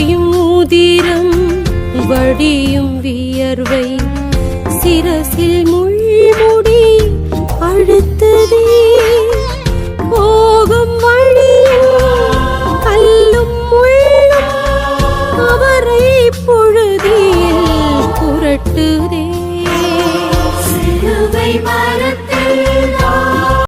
பாயும் உதிரம் வடியும் வியர்வை. சிரசில் முள்முடி அழுத்ததே. போகும் வழியும் கல்லும் முள்ளும் அவரை பொழுதியில் புரட்டுதே. மரத்தில்